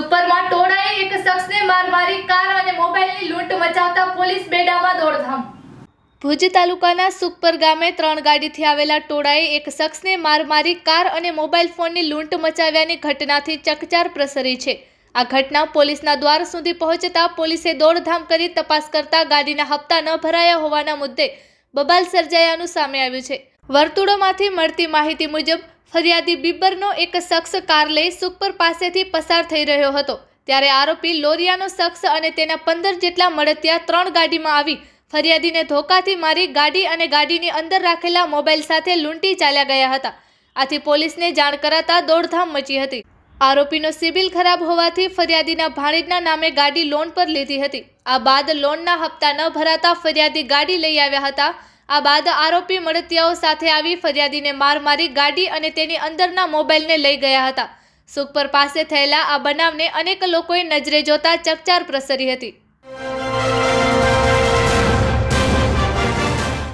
સુપરમાં ટોળાએ એક શખ્સને માર મારી કાર અને મોબાઈલની લૂંટ મચાવતા પોલીસ બેડામાં દોડધામ. ભુજ તાલુકાના સુપર ગામે ત્રણ ગાડીથી આવેલા ટોળાએ એક શખ્સને માર મારી કાર અને મોબાઈલ ફોનની લૂંટ મચાવ્યાની ઘટનાથી ચકચાર પ્રસરી છે. આ ઘટના પોલીસના દ્વાર સુધી પહોંચતા પોલીસે દોડધામ કરી તપાસ કરતા ગાડીના હપ્તા ન ભરાયા હોવાના મુદ્દે બબાલ સર્જાયાનું સામે આવ્યું છે. વર્તુળોમાંથી મળતી માહિતી મુજબ ફરિયાદી બિબ્બરનો એક શખ્સ કાર લઈ સુખપર પાસેથી પસાર થઈ રહ્યો હતો. ત્યારે આરોપી લોરિયાનો શખ્સ અને તેના પંદર જેટલા મળતિયા ત્રણ ગાડીમાં આવી ફરિયાદીને ધોકાથી મારી ગાડી અને ગાડીની અંદર રાખેલા મોબાઈલ સાથે લૂંટી ચાલ્યા ગયા હતા. આથી પોલીસને જાણ કરાતા દોડધામ મચી હતી. આરોપીનો સિબિલ ખરાબ હોવાથી ફરિયાદીના ભાણેજના નામે ગાડી લોન પર લીધી હતી. આ બાદ લોનના હપ્તા ન ભરાતા ફરિયાદી ગાડી લઈ આવ્યા હતા. આ બાદ આરોપી મળતિયાઓ સાથે આવી ફરિયાદીને માર મારી ગાડી અને તેની અંદરના મોબાઈલને લઈ ગયા હતા. સુખપર પાસે થયેલા આ બનાવને અનેક લોકોએ નજરે જોતા ચકચાર પ્રસરી હતી.